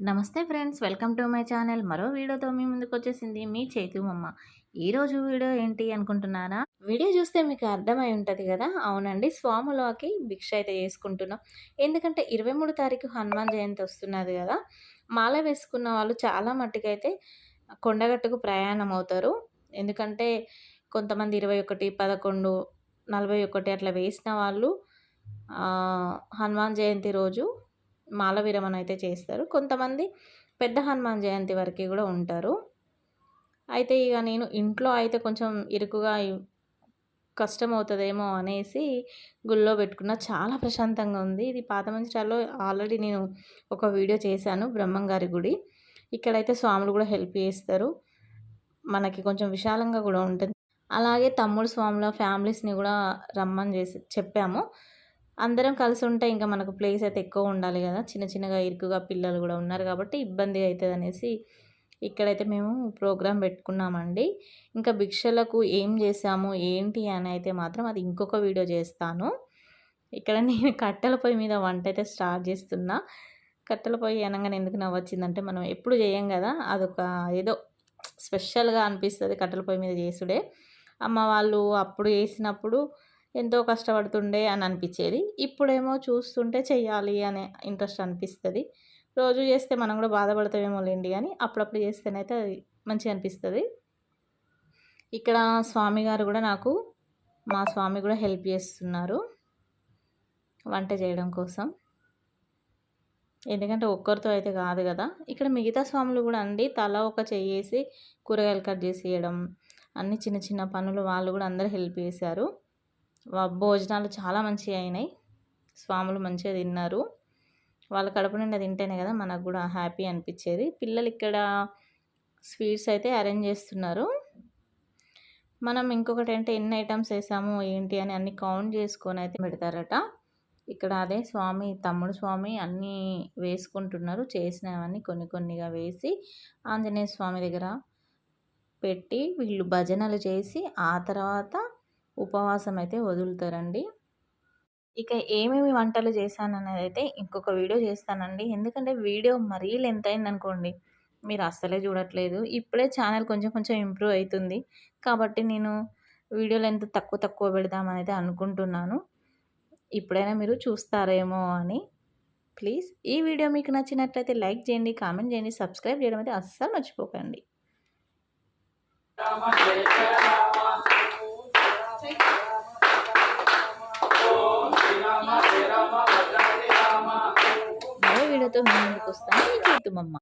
నమస్తే friends welcome to my channel. మరో వీడియోతో మీ ముందుకు వచ్చేసింది మీ చేతుమమ్మ ఈరోజు వీడియో ఏంటి అనుకుంటున్నారా? వీడియో చూస్తే మీకు అర్థమై ఉంటుంది కదా? అవునండి స్వాములకి భిక్ష అయితే చేసుకుంటున్నాం. ఎందుకంటే ఇరవై మూడు తారీఖు హనుమాన్ జయంతి వస్తున్నది కదా? మాల వేసుకున్న వాళ్ళు చాలా మట్టుకైతే కొండగట్టుకు ప్రయాణం అవుతారు. ఎందుకంటే కొంతమంది ఇరవై ఒకటి పదకొండు నలభై ఒకటి అట్లా వేసిన వాళ్ళు హనుమాన్ జయంతి రోజు మాల విరమణ అయితే చేస్తారు. కొంతమంది పెద్ద హనుమాన్ జయంతి వరకు కూడా ఉంటారు. అయితే ఇక నేను ఇంట్లో అయితే కొంచెం ఇరుకుగా కష్టం అవుతుందేమో అనేసి గుళ్ళో పెట్టుకున్న చాలా ప్రశాంతంగా ఉంది. ఇది పాత మంచిరాల్లో ఆల్రెడీ నేను ఒక వీడియో చేశాను బ్రహ్మంగారి గుడి. ఇక్కడైతే స్వాములు కూడా హెల్ప్ చేస్తారు. మనకి కొంచెం విశాలంగా కూడా ఉంటుంది. అలాగే తమ్ముడు స్వాముల ఫ్యామిలీస్ని కూడా రమ్మని చేసి చెప్పాము. అందరం కలిసి ఉంటే ఇంకా మనకు ప్లేస్ అయితే ఎక్కువ ఉండాలి కదా. చిన్న చిన్నగా ఇరుకుగా పిల్లలు కూడా ఉన్నారు కాబట్టి ఇబ్బంది అవుతుంది అనేసి ఇక్కడైతే మేము ప్రోగ్రాం పెట్టుకున్నామండి. ఇంకా భిక్షలకు ఏం చేసాము ఏంటి అని అయితే మాత్రం అది ఇంకొక వీడియో చేస్తాను. ఇక్కడ నేను కట్టెల పొయ్యి మీద వంట అయితే స్టార్ట్ చేస్తున్నా. కట్టెల పొయ్యి అనగానే ఎందుకు నవ్వచ్చిందంటే మనం ఎప్పుడు చేయం కదా. అదొక ఏదో స్పెషల్గా అనిపిస్తుంది కట్టెల పొయ్యి మీద చేసుడే. అమ్మ వాళ్ళు అప్పుడు చేసినప్పుడు ఎంతో కష్టపడుతుండే అని అనిపించేది ఇప్పుడేమో చూస్తుంటే చెయ్యాలి అనే ఇంట్రెస్ట్ అనిపిస్తుంది. రోజు చేస్తే మనం కూడా బాధపడతామేమో లేండి కానీ అప్పుడప్పుడు చేస్తేనైతే అది మంచిగా అనిపిస్తుంది. ఇక్కడ స్వామి గారు కూడా నాకు మా స్వామి కూడా హెల్ప్ చేస్తున్నారు వంట చేయడం కోసం. ఎందుకంటే ఒక్కరితో అయితే కాదు కదా. ఇక్కడ మిగతా స్వాములు కూడా అండి తల ఒక చెయ్యేసి కూరగాయలు కట్ చేసి ఇవ్వడం అన్ని చిన్న చిన్న పనులు వాళ్ళు కూడా అందరూ హెల్ప్ చేశారు. భోజనాలు చాలా మంచిగా అయినాయి. స్వాములు మంచిగా తిన్నారు. వాళ్ళ కడుపు నిండా తింటేనే కదా మనకు కూడా హ్యాపీ అనిపించేది. పిల్లలు ఇక్కడ స్వీట్స్ అయితే అరేంజ్ చేస్తున్నారు. మనం ఇంకొకటి అంటే ఎన్ని ఐటమ్స్ వేసాము ఏంటి అని అన్ని కౌంట్ చేసుకొని అయితే పెడతారట. ఇక్కడ అదే స్వామి తమ్ముడు స్వామి అన్నీ వేసుకుంటున్నారు. చేసినవన్నీ కొన్ని కొన్నిగా వేసి ఆంజనేయ స్వామి దగ్గర పెట్టి వీళ్ళు భజనలు చేసి ఆ తర్వాత ఉపవాసం అయితే వదులుతారండి. ఇక ఏమేమి వంటలు చేశాననేది అయితే ఇంకొక వీడియో చేస్తానండి. ఎందుకంటే వీడియో మరీ లెంత్ అయిందనుకోండి మీరు అస్సలే చూడట్లేదు. ఇప్పుడే ఛానల్ కొంచెం కొంచెం ఇంప్రూవ్ అవుతుంది కాబట్టి నేను వీడియో లెంత్ తక్కువ తక్కువ పెడదామని అయితే అనుకుంటున్నాను. ఇప్పుడైనా మీరు చూస్తారేమో అని. ప్లీజ్ ఈ వీడియో మీకు నచ్చినట్లయితే లైక్ చేయండి కామెంట్ చేయండి సబ్స్క్రైబ్ చేయడం అయితే అస్సలు మర్చిపోకండి. మరో వీడియోతో మీ ముందుకు వస్తాను మీ చేతుమమ్మ